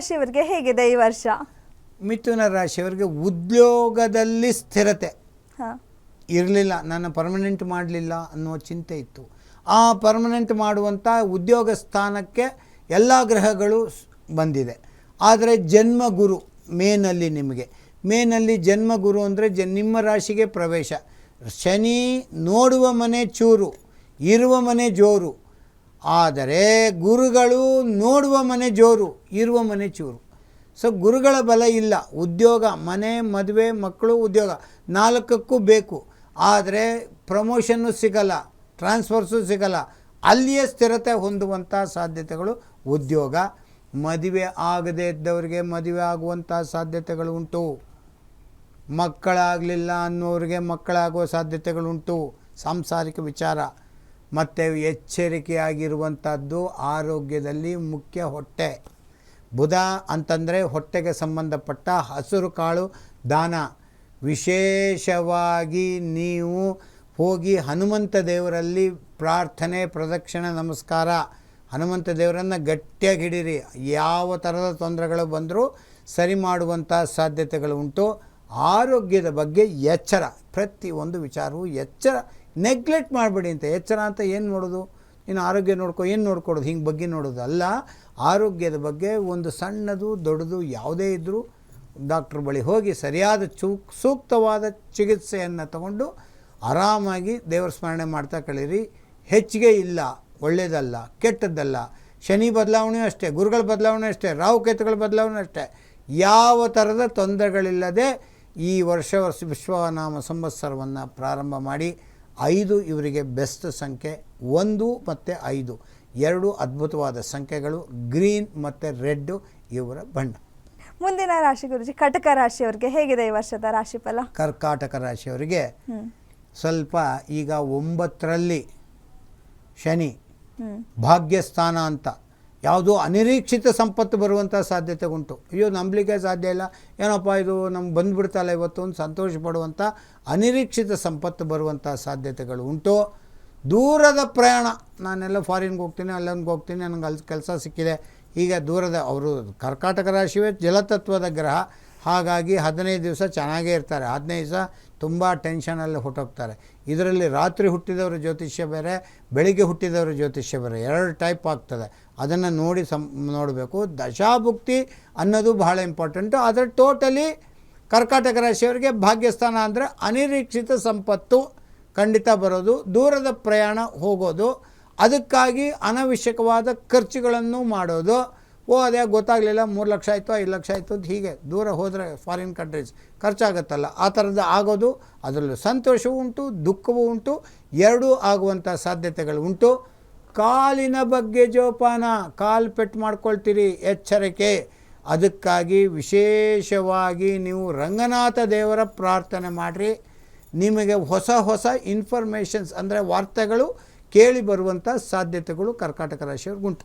ರಾಶಿಯವರಿಗೆ ಹೇಗಿದೆ ಈ ವರ್ಷ? ಮಿಥುನ ರಾಶಿಯವರಿಗೆ ಉದ್ಯೋಗದಲ್ಲಿ ಸ್ಥಿರತೆ. ಹಾಂ. ಇರಲಿಲ್ಲ ನಾನು ಪರ್ಮನೆಂಟ್ ಮಾಡಲಿಲ್ಲ ಅನ್ನೋ ಚಿಂತೆ ಇತ್ತು. ಆ ಪರ್ಮನೆಂಟ್ ಮಾಡುವಂಥ ಉದ್ಯೋಗ ಸ್ಥಾನಕ್ಕೆ ಎಲ್ಲ ಗ್ರಹಗಳು ಬಂದಿದೆ. ಆದರೆ ಜನ್ಮಗುರು ಮೇನಲ್ಲಿ ನಿಮಗೆ. ಮೇನಲ್ಲಿ ಜನ್ಮಗುರು ಅಂದರೆ ಜ ನಿಮ್ಮ ರಾಶಿಗೆ ಪ್ರವೇಶ. ಶನಿ ನೋಡುವ ಮನೆ ಚೂರು ಇರುವ ಮನೆ ಜೋರು. ಆದರೆ ಗುರುಗಳು ನೋಡುವ ಮನೆ ಜೋರು, ಇರುವ ಮನೆ ಚೂರು. ಸೊ ಗುರುಗಳ ಬಲ ಇಲ್ಲ. ಉದ್ಯೋಗ, ಮನೆ, ಮದುವೆ, ಮಕ್ಕಳು, ಉದ್ಯೋಗ ನಾಲ್ಕಕ್ಕೂ ಬೇಕು. ಆದರೆ ಪ್ರಮೋಷನ್ನು ಸಿಗಲ್ಲ ಟ್ರಾನ್ಸ್ಫರ್ಸು ಸಿಗಲ್ಲ. ಅಲ್ಲಿಯೇ ಸ್ಥಿರತೆ ಹೊಂದುವಂಥ ಸಾಧ್ಯತೆಗಳು ಉದ್ಯೋಗ, ಮದುವೆ ಆಗದೇ ಇದ್ದವರಿಗೆ ಮದುವೆ ಆಗುವಂಥ ಸಾಧ್ಯತೆಗಳು ಉಂಟು. ಮಕ್ಕಳಾಗಲಿಲ್ಲ ಅನ್ನೋರಿಗೆ ಮಕ್ಕಳಾಗುವ ಸಾಧ್ಯತೆಗಳುಂಟು ಸಾಂಸಾರಿಕ ವಿಚಾರ. ಮತ್ತು ಎಚ್ಚರಿಕೆಯಾಗಿರುವಂಥದ್ದು ಆರೋಗ್ಯದಲ್ಲಿ ಮುಖ್ಯ ಹೊಟ್ಟೆ. ಬುಧ ಅಂತಂದರೆ ಹೊಟ್ಟೆಗೆ ಸಂಬಂಧಪಟ್ಟ ಹಸಿರು ಕಾಳು, ದಾನ. ವಿಶೇಷವಾಗಿ ನೀವು ಹೋಗಿ ಹನುಮಂತ ದೇವರಲ್ಲಿ ಪ್ರಾರ್ಥನೆ, ಪ್ರದಕ್ಷಿಣೆ, ನಮಸ್ಕಾರ. ಹನುಮಂತ ದೇವರನ್ನು ಗಟ್ಟಿಯಾಗಿ ಹಿಡೀರಿ. ಯಾವ ಥರದ ತೊಂದರೆಗಳು ಬಂದರೂ ಸರಿ ಮಾಡುವಂಥ ಸಾಧ್ಯತೆಗಳು ಉಂಟು. ಆರೋಗ್ಯದ ಬಗ್ಗೆ ಎಚ್ಚರ. ಪ್ರತಿಯೊಂದು ವಿಚಾರವೂ ಎಚ್ಚರ ನೆಗ್ಲೆಕ್ಟ್ ಮಾಡಬೇಡಿ ಅಂತ. ಎಚ್ಚರ ಅಂತ ಏನು ನೋಡೋದು ನೀನು ಆರೋಗ್ಯ ನೋಡ್ಕೊ, ಏನು ನೋಡ್ಕೊಡೋದು? ಹಿಂಗೆ ಬಗ್ಗೆ ನೋಡೋದು ಅಲ್ಲ. ಆರೋಗ್ಯದ ಬಗ್ಗೆ ಒಂದು ಸಣ್ಣದು, ದೊಡ್ಡದು ಯಾವುದೇ ಇದ್ದರೂ ಡಾಕ್ಟ್ರ್ ಬಳಿ ಹೋಗಿ ಸರಿಯಾದ ಚೂಕ್, ಸೂಕ್ತವಾದ ಚಿಕಿತ್ಸೆಯನ್ನು ತಗೊಂಡು ಆರಾಮಾಗಿ ದೇವರ ಸ್ಮರಣೆ ಮಾಡ್ತಾ ಕಳೀರಿ. ಹೆಚ್ಚಿಗೆ ಇಲ್ಲ ಒಳ್ಳೆಯದಲ್ಲ ಕೆಟ್ಟದ್ದಲ್ಲ. ಶನಿ ಬದಲಾವಣೆ ಅಷ್ಟೇ, ಗುರುಗಳ ಬದಲಾವಣೆ ಅಷ್ಟೇ ರಾಹುಕೇತುಗಳ ಬದಲಾವಣೆ ಅಷ್ಟೇ. ಯಾವ ಥರದ ತೊಂದರೆಗಳಿಲ್ಲದೆ ಈ ವರ್ಷ ವರ್ಷ ವಿಶ್ವನಾಮ ಸಂವತ್ಸರವನ್ನು ಪ್ರಾರಂಭ ಮಾಡಿ. ಐದು ಇವರಿಗೆ ಬೆಸ್ಟ್ ಸಂಖ್ಯೆ ಒಂದು ಮತ್ತು ಐದು. ಎರಡು ಅದ್ಭುತವಾದ ಸಂಖ್ಯೆಗಳು ಗ್ರೀನ್ ಮತ್ತು ರೆಡ್ಡು ಇವರ ಬಣ್ಣ. ಮುಂದಿನ ರಾಶಿ ಗುರುಜಿ ಕಟಕ ರಾಶಿಯವರಿಗೆ ಹೇಗಿದೆ ಈ ವರ್ಷದ ರಾಶಿ ಫಲ ಕರ್ಕಾಟಕ ರಾಶಿಯವರಿಗೆ ಸ್ವಲ್ಪ ಈಗ ಒಂಬತ್ತರಲ್ಲಿ ಶನಿ ಭಾಗ್ಯಸ್ಥಾನ ಅಂತ. ಯಾವುದೋ ಅನಿರೀಕ್ಷಿತ ಸಂಪತ್ತು ಬರುವಂಥ ಸಾಧ್ಯತೆ ಉಂಟು. ಅಯ್ಯೋ, ನಂಬಲಿಕ್ಕೆ ಸಾಧ್ಯ ಇಲ್ಲ. ಏನಪ್ಪ ಇದು, ನಮ್ಗೆ ಬಂದುಬಿಡ್ತಲ್ಲ ಇವತ್ತು ಒಂದು ಸಂತೋಷ ಪಡುವಂಥ ಅನಿರೀಕ್ಷಿತ ಸಂಪತ್ತು ಬರುವಂಥ ಸಾಧ್ಯತೆಗಳು ಉಂಟು. ದೂರದ ಪ್ರಯಾಣ, ನಾನೆಲ್ಲ ಫಾರಿನ್ಗೆ ಹೋಗ್ತೀನಿ, ಅಲ್ಲೊಂದು ಹೋಗ್ತೀನಿ, ನನಗೆ ಅಲ್ಲಿ ಕೆಲಸ ಸಿಕ್ಕಿದೆ. ಈಗ ದೂರದ, ಅವರು ಕರ್ಕಾಟಕ ರಾಶಿವೇ ಜಲತತ್ವದ ಗ್ರಹ. ಹಾಗಾಗಿ ಹದಿನೈದು ದಿವಸ ಚೆನ್ನಾಗೇ ಇರ್ತಾರೆ. ಹದಿನೈದು ದಿವಸ ತುಂಬ ಟೆನ್ಷನಲ್ಲಿ ಹುಟ್ಟೋಗ್ತಾರೆ. ಇದರಲ್ಲಿ ರಾತ್ರಿ ಹುಟ್ಟಿದವರ ಜ್ಯೋತಿಷ್ಯ ಬೇರೆ, ಬೆಳಿಗ್ಗೆ ಹುಟ್ಟಿದವರ ಜ್ಯೋತಿಷ್ಯ ಬೇರೆ. ಎರಡು ಟೈಪ್ ಆಗ್ತದೆ. ಅದನ್ನು ನೋಡಿ ಸಂ, ನೋಡಬೇಕು. ದಶಾಭುಕ್ತಿ ಅನ್ನೋದು ಬಹಳ ಇಂಪಾರ್ಟೆಂಟು ಆದರೆ ಟೋಟಲಿ ಕರ್ಕಾಟಕ ರಾಶಿಯವರಿಗೆ ಭಾಗ್ಯಸ್ಥಾನ ಅಂದರೆ ಅನಿರೀಕ್ಷಿತ ಸಂಪತ್ತು ಖಂಡಿತ ಬರೋದು, ದೂರದ ಪ್ರಯಾಣ ಹೋಗೋದು, ಅದಕ್ಕಾಗಿ ಅನವಶ್ಯಕವಾದ ಖರ್ಚುಗಳನ್ನು ಮಾಡೋದು ಓ, ಅದೇ ಗೊತ್ತಾಗಲಿಲ್ಲ, ಮೂರು ಲಕ್ಷ ಆಯಿತು, ಐದು ಲಕ್ಷ ಆಯಿತು ಅಂತ ಹೀಗೆ ದೂರ ಹೋದರೆ ಫಾರಿನ್ ಕಂಟ್ರೀಸ್ ಖರ್ಚಾಗುತ್ತಲ್ಲ. ಆ ಥರದ್ದು ಆಗೋದು, ಅದರಲ್ಲೂ ಸಂತೋಷವೂ ಉಂಟು, ದುಃಖವೂ ಉಂಟು, ಎರಡೂ ಆಗುವಂಥ ಸಾಧ್ಯತೆಗಳು ಉಂಟು. ಕಾಲಿನ ಬಗ್ಗೆ ಜೋಪಾನ, ಕಾಲು ಪೆಟ್ಟು ಮಾಡ್ಕೊಳ್ತೀರಿ ಎಚ್ಚರಿಕೆ. ಅದಕ್ಕಾಗಿ ವಿಶೇಷವಾಗಿ ನೀವು ರಂಗನಾಥ ದೇವರ ಪ್ರಾರ್ಥನೆ ಮಾಡಿರಿ. ನಿಮಗೆ ಹೊಸ ಹೊಸ ಇನ್ಫಾರ್ಮೇಷನ್ಸ್ ಅಂದರೆ ವಾರ್ತೆಗಳು ಕೇಳಿ ಬರುವಂಥ ಸಾಧ್ಯತೆಗಳು ಕರ್ಕಾಟಕ ರಾಶಿಯವ್ರಿಗುಂಟು